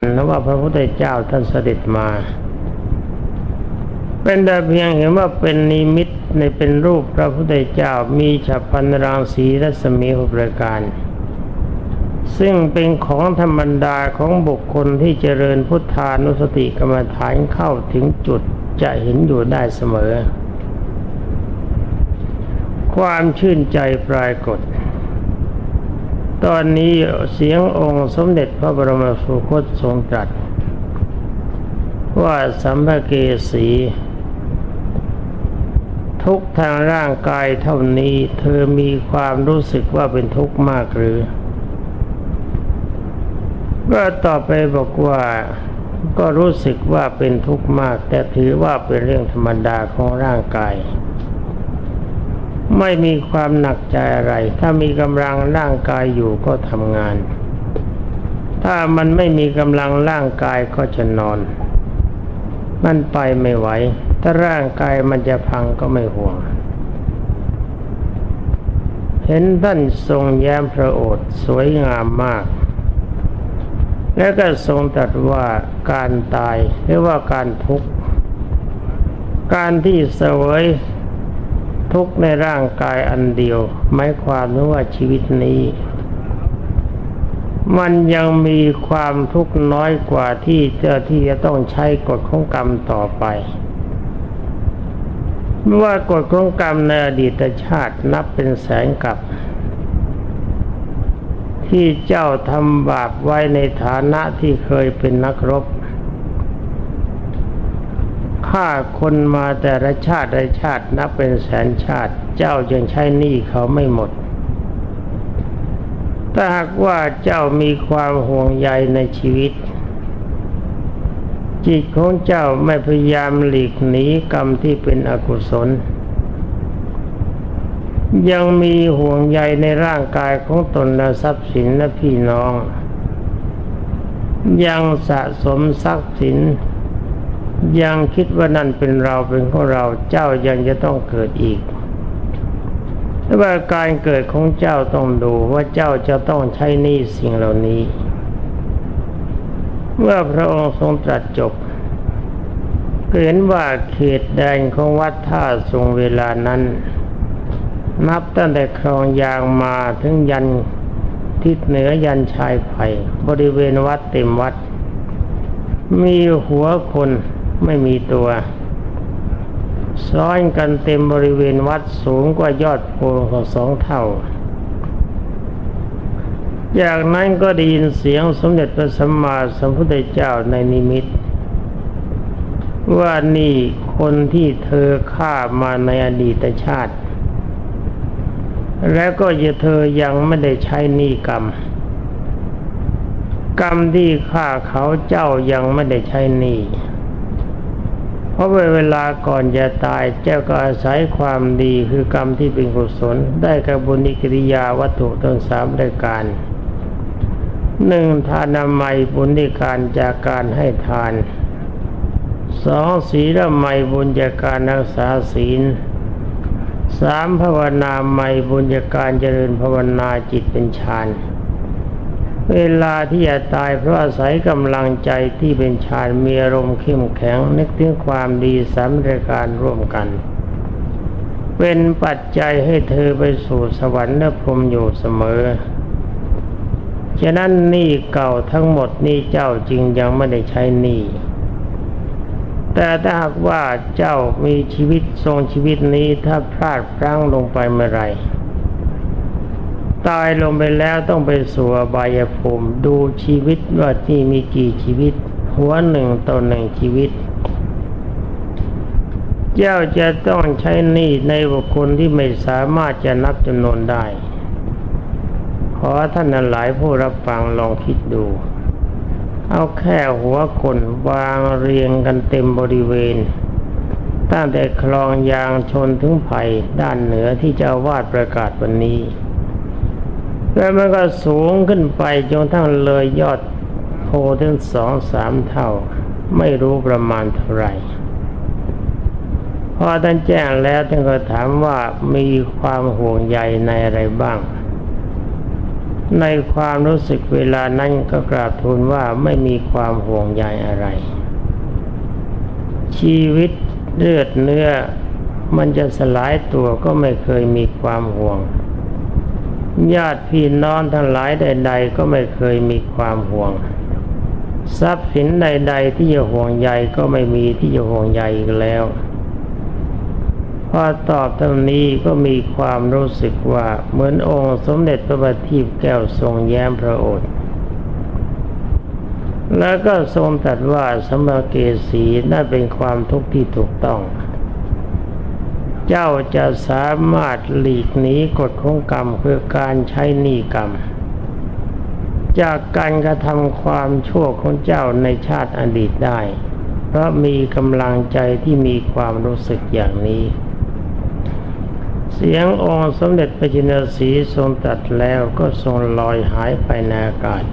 นะว่าพระพุทธเจ้าท่านเสด็จมา เป็นแต่เพียงเห็นว่าเป็นนิมิตในเป็นรูปพระพุทธเจ้ามีฉับพันรังสีรัศมีหุประการ ซึ่งเป็นของธรรมดาของบุคคลที่เจริญพุทธานุสติกรรมฐานเข้าถึงจุดจะเห็นอยู่ได้เสมอ ความชื่นใจปรากฏ ตอนนี้เสียงองค์สมเด็จพระบรมสุคตทรงตรัส ว่าสัมภเกสี ทุกทางร่างกายเท่านี้เธอมีความรู้สึกว่าเป็นทุกข์มากหรือ ก็ต่อไปบอกว่าก็รู้สึกว่าเป็นทุกข์มาก แต่ถือว่าเป็นเรื่องธรรมดาของร่างกาย ไม่มีความหนักใจอะไร ถ้ามีกำลังร่างกายอยู่ก็ทำงาน ถ้ามันไม่มีกำลังร่างกายก็จะนอน มันไปไม่ไหว ถ้าร่างกายมันจะพังก็ไม่ห่วง เห็นท่านทรงแย้มพระโอษฐ์สวยงามมาก แล้วก็ทรงตรัสว่าการตายหรือว่าการทุกข์ การที่เสวย ทุกข์ในร่างกายอันเดียวหมายความว่าชีวิตนี้ มันยังมีความทุกข์น้อยกว่าที่เจ้าที่จะต้องใช้กฎของกรรมต่อไปไม่ว่ากฎของกรรมในอดีตชาตินับเป็นแสนกับที่เจ้าทำบาปไว้ในฐานะที่เคยเป็นนักรบ ฆ่าคนมาแต่ละชาติละชาตินับเป็นแสนชาติ เจ้ายังใช้หนี้เขาไม่หมด ถ้าหากว่าเจ้ามีความห่วงใยในชีวิต จิตของเจ้าไม่พยายามหลีกหนีกรรมที่เป็นอกุศล ยังมีห่วงใยในร่างกายของตนและทรัพย์สินและพี่น้อง ยังสะสมทรัพย์สิน ยังคิดว่านั่นเป็นเราเป็นของเราเจ้ายังจะต้องเกิดอีกแต่ว่าการเกิดของเจ้าต้องดูว่าเจ้าจะต้องใช้หนี้สิ่งเหล่านี้ เมื่อพระองค์ทรงตรัสจบเห็นว่าเขตแดนของวัดท่าทรงเวลานั้น นับตั้งแต่คลองยางมาถึงยันทิศเหนือยันชายไผ่บริเวณวัดเต็มวัด มีหัวคน ไม่มีตัว ซ้อนกันเต็มบริเวณวัดสูงกว่ายอดโพของสองเท่า จากนั้นก็ได้ยินเสียงสมเด็จพระสัมมาสัมพุทธเจ้าในนิมิต ว่านี่คนที่เธอฆ่ามาในอดีตชาติ แล้วก็จะเธอยังไม่ได้ใช้นี้กรรมกรรมที่ฆ่าเขาเจ้ายังไม่ได้ใช้หนี้ ราะเวลาก่อนจะตายเจ้าก็อาศัยความดีคือกรรมที่เป็นกุศล ได้กับบุญกิริยาวัตถุทั้งสามรายการหนึ่งทานามัยบุญในการจากการให้ทานสองศีลไมยบุญจากการรักษาศีลสามภาวนาไมยบุญจากการเจริญภาวนาจิตเป็นฌาน เวลาที่จะตายเพราะอาศัยกำลังใจที่เป็นฌานมีอารมณ์เข้มแข็ง นึกถึงความดีสามรายการร่วมกัน เป็นปัจจัยให้เธอไปสู่สวรรค์และพรมอยู่เสมอ ฉะนั้นหนี้เก่าทั้งหมดนี้เจ้าจริงยังไม่ได้ใช้หนี้แต่ถ้าหากว่าเจ้ามีชีวิตทรงชีวิตนี้ถ้าพลาดพลั้งลงไปเมื่อไร ตายลงไปแล้วต้องไปสู่อบายภูมิดูชีวิตว่าที่มีกี่ชีวิต หัวหนึ่งต่อหนึ่งชีวิต เจ้าจะต้องใช้หนี้ในบุคคลที่ไม่สามารถจะนับจำนวนได้ ขอท่านหลายผู้รับฟังลองคิดดู เอาแค่หัวคนวางเรียงกันเต็มบริเวณตั้งแต่คลองยางชนถึงไผ่ด้านเหนือที่เจ้าวาดประกาศวันนี้ แล้วมันก็สูงขึ้นไปจนทั้งเลยยอดโพถึงสองสามเท่า ไม่รู้ประมาณเท่าไหร่พอท่านแจ้งแล้วท่านก็ถามว่ามีความห่วงใยในอะไรบ้าง ในความรู้สึกเวลานั้นก็กราบทูลว่าไม่มีความห่วงใยอะไร ชีวิตเลือดเนื้อมันจะสลายตัวก็ไม่เคยมีความห่วง ญาติพี่น้องทั้งหลายใด ๆ ก็ไม่เคยมีความห่วง ทรัพย์สินใด ๆ ที่จะห่วงใยก็ไม่มีที่จะห่วงใยอีกแล้วพอตอบตรงนี้ก็มีความรู้สึกว่าเหมือนองค์สมเด็จพระบัณฑิตแก้วทรงแย้มพระโอษฐ์แล้วก็ทรงตรัสว่าสมเกสีนั่นเป็นความทุกข์ที่ถูกต้อง เจ้าจะสามารถหลีกหนีกฎของกรรมคือการใช้หนี้กรรม จากการกระทำความชั่วของเจ้าในชาติอดีตได้ เพราะมีกำลังใจที่มีความรู้สึกอย่างนี้ เสียงองค์สมเด็จพระจินสีทรงตัดแล้วก็ทรงลอยหายไปในอากาศ